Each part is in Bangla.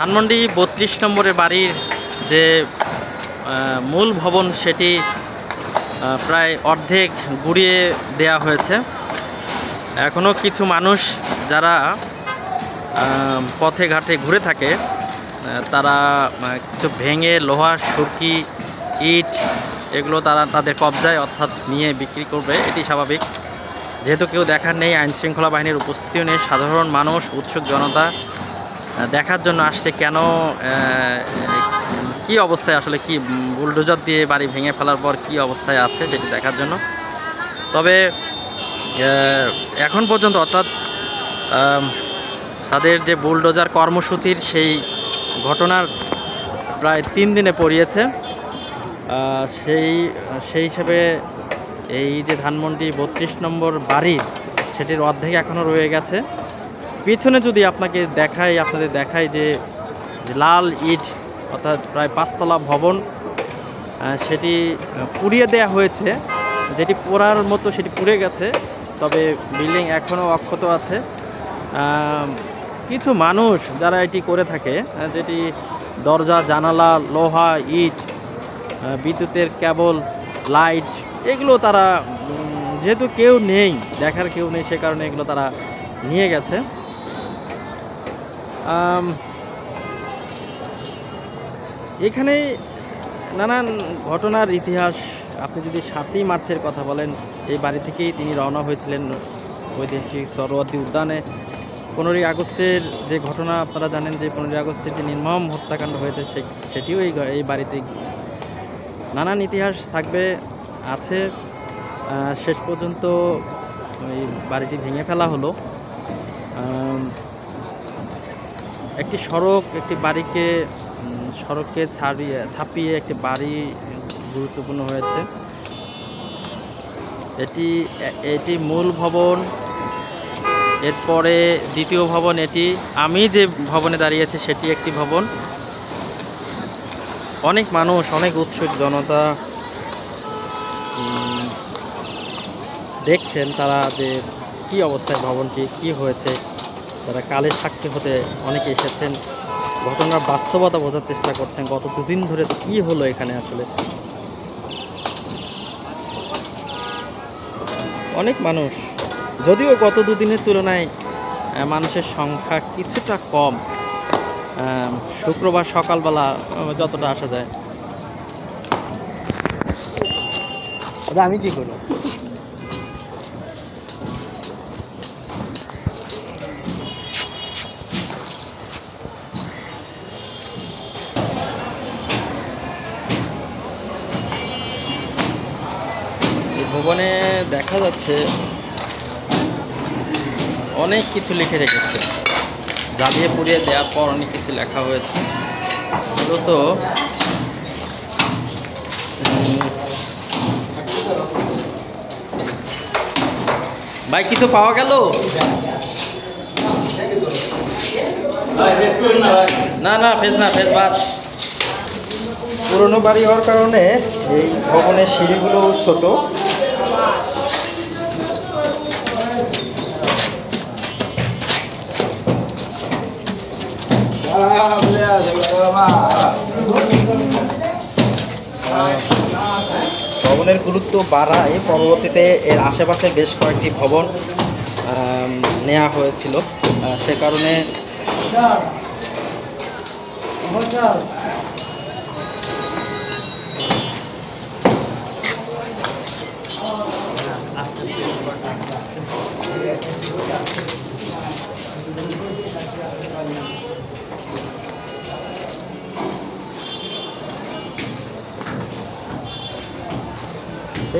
ধানমন্ডি বত্রিশ নম্বরের বাড়ির যে মূল ভবন সেটি প্রায় অর্ধেক গুড়িয়ে দেয়া হয়েছে। এখনও কিছু মানুষ যারা পথে ঘাটে ঘুরে থাকে তারা কিছু ভেঙে লোহা, সুরকি, ইট এগুলো তারা তাদের কবজায় অর্থাৎ নিয়ে বিক্রি করবে, এটি স্বাভাবিক। যেহেতু কেউ দেখার নেই, আইনশৃঙ্খলা বাহিনীর উপস্থিতিও নেই, সাধারণ মানুষ, উৎসুক জনতা দেখার জন্য আসছে কেন কি অবস্থায় আসলে কি বুলডোজার দিয়ে বাড়ি ভেঙে ফেলার পর কি অবস্থায় আছে সেটি দেখার জন্য। তবে এখন পর্যন্ত অর্থাৎ তাদের যে বুলডোজার কর্মসূচির সেই ঘটনার প্রায় তিন দিনে পড়িয়েছে সেই সেই হিসেবে এই যে ধানমন্ডি বত্রিশ নম্বর বাড়ি, সেটির অর্ধেক এখনও রয়ে গেছে। পিছনে যদি আপনাকে দেখাই, আপনাদের দেখাই যে লাল ইট, অর্থাৎ প্রায় পাঁচতলা ভবন সেটি পুড়িয়ে দেয়া হয়েছে। যেটি পোড়ার মতো সেটি পুড়ে গেছে, তবে বিল্ডিং এখনও অক্ষত আছে। কিছু মানুষ যারা এটি করে থাকে যেটি দরজা, জানালা, লোহা, ইট বিদ্যুতের কেবল, লাইট, এগুলো তারা যেহেতু কেউ নেই, দেখার কেউ নেই, সে কারণে এগুলো তারা নিয়ে গেছে। এখানে নানান ঘটনার ইতিহাস। আপনি যদি সাতই মার্চের কথা বলেন, এই বাড়ি থেকেই তিনি রওনা হয়েছিলেন ঐতিহাসিক সরোয়ার্দী উদ্যানে। পনেরোই আগস্টের যে ঘটনা, আপনারা জানেন যে পনেরোই আগস্টের যে নির্মম হত্যাকাণ্ড হয়েছে, সে সেটিও এই এই বাড়িতে নানান ইতিহাস থাকবে, আছে। শেষ পর্যন্ত ওই বাড়িটি ভেঙে ফেলা হলো। একটি সড়ক, একটি বাড়িকে সড়ককে ছাড়িয়ে, ছাপিয়ে একটি বাড়ি গুরুত্বপূর্ণ হয়েছে। এটি এটি মূল ভবন। এরপরে দ্বিতীয় ভবন এটি। আমি যে ভবনে দাঁড়িয়েছি সেটি একটি ভবন। অনেক মানুষ, অনেক উৎসুক জনতা দেখছেন তারা যে কি অবস্থায় ভবনটি, কি হয়েছে। তারা কালের সাক্ষী হতে অনেকে এসেছেন, ঘটনার বাস্তবতা বোঝার চেষ্টা করছেন, গত দুদিন ধরে কি হলো এখানে আসলে? অনেক মানুষ, যদিও গত দুদিনের তুলনায় মানুষের সংখ্যা কিছুটা কম। শুক্রবার সকালবেলা যতটা আসা যায়। আমি কি করব? ভবনে দেখা যাচ্ছে অনেক কিছু লিখে রেখেছে। জ্বালিয়ে পুড়িয়ে দেওয়ার পর অনেক কিছু লেখা হয়েছে। মূলত ভাই, কিছু পাওয়া গেল? না না, ফেস না, ফেস বাদ। পুরনো বাড়ি হওয়ার কারণে এই ভবনের সিঁড়িগুলো ছোট। ভবনের গুরুত্ব বাড়ায় পরবর্তীতে এর আশেপাশে বেশ কয়েকটি ভবন নেওয়া হয়েছিল। সে কারণে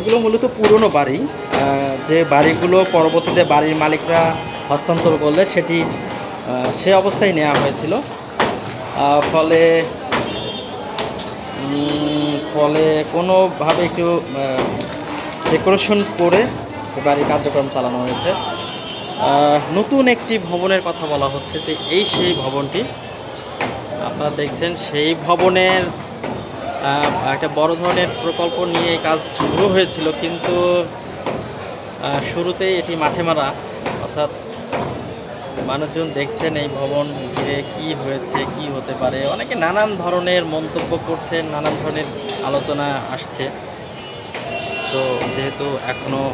এগুলো মূলত পুরনো বাড়ি। যে বাড়িগুলো পরবর্তীতে বাড়ির মালিকরা হস্তান্তর করলে সেটি সে অবস্থায় নেওয়া হয়েছিল। ফলে ফলে কোনোভাবে একটু ডেকোরেশন করে বাড়ির কার্যক্রম চালানো হয়েছে। নতুন একটি ভবনের কথা বলা হচ্ছে যে এই সেই ভবনটি। আপনারা দেখছেন সেই ভবনের একটা বড় ধরনের প্রকল্প নিয়ে এই কাজ শুরু হয়েছিল, কিন্তু শুরুতেই এটি মাঠে মারা। অর্থাৎ মানুষজন দেখছেন এই ভবন ঘিরে কি হয়েছে, কি হতে পারে। অনেকে নানান ধরনের মন্তব্য করছেন, নানান ধরনের আলোচনা আসছে। তো যেহেতু এখনও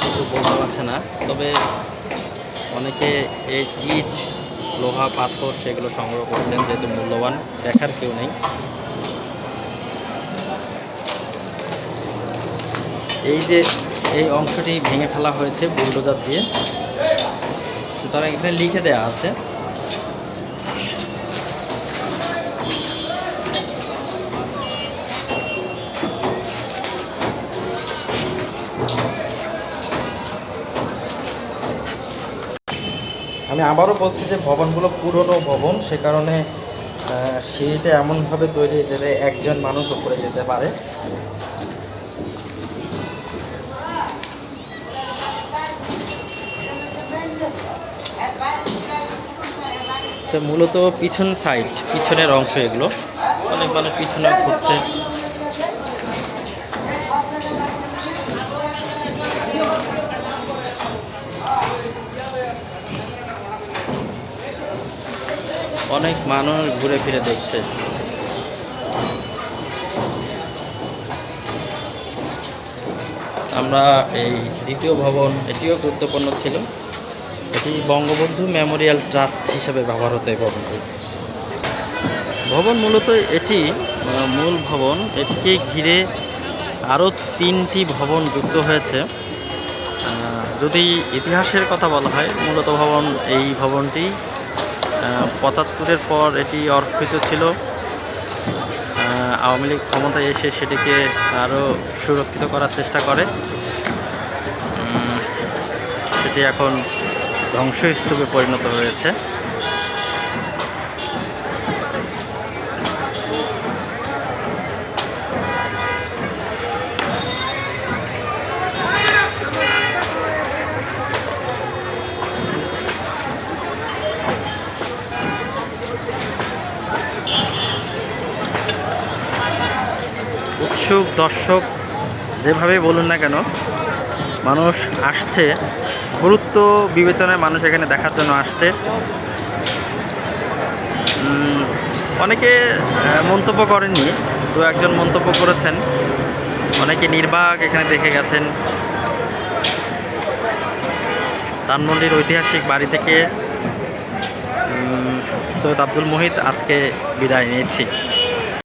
কিছু বলতে পারছে না, তবে অনেকে এই ইট লোহা, পাথর সেগুলো সংগ্রহ করছেন, যেহেতু মূল্যবান, দেখার কেউ নেই। এই যে, এই অংশটি ভেঙে ফেলা হয়েছে বুলডোজার দিয়ে। সুতরাং এখানে লিখে দেওয়া আছে আমি আবারও বলছি যে ভবনগুলো পুরনো ভবন, সে কারণে সিঁড়িটা এমনভাবে তৈরি যাতে একজন মানুষ উপরে যেতে পারে। তো মূলত পিছন সাইড পিছনের অংশ এগুলো। অনেক মানুষ পিছনে ঘুরছে। অনেক মানুষ ঘুরে ফিরে দেখছে। আমরা এই দ্বিতীয় ভবন, এটিও গুরুত্বপূর্ণ ছিল। এটি বঙ্গবন্ধু মেমোরিয়াল ট্রাস্ট হিসেবে ব্যবহার হতো এই ভবনটি। ভবন মূলত এটি মূল ভবন। এটিকে ঘিরে আরও তিনটি ভবন যুক্ত হয়েছে। যদি ইতিহাসের কথা বলা হয়, মূলত ভবন এই ভবনটি পঁচাত্তরের পর এটি অর্পিত ছিল। আওয়ামী লীগ ক্ষমতায় এসে সেটিকে আরও সুরক্ষিত করার চেষ্টা করে। সেটি এখন ধ্বংসস্তূপে পরিণত হয়েছে। উৎসুক, দর্শক যেভাবে বলুন না কেন, মানুষ আসছে। গুরুত্ব বিবেচনায় মানুষ এখানে দেখার জন্য আসছে। অনেকে মন্তব্য করেননি। দু একজন মন্তব্য করেছেন। অনেকে নির্বাক এখানে দেখে গেছেন। ধানমন্ডির ঐতিহাসিক বাড়ি থেকে সৈয়দ আব্দুল মোহিত আজকে বিদায় নিয়েছি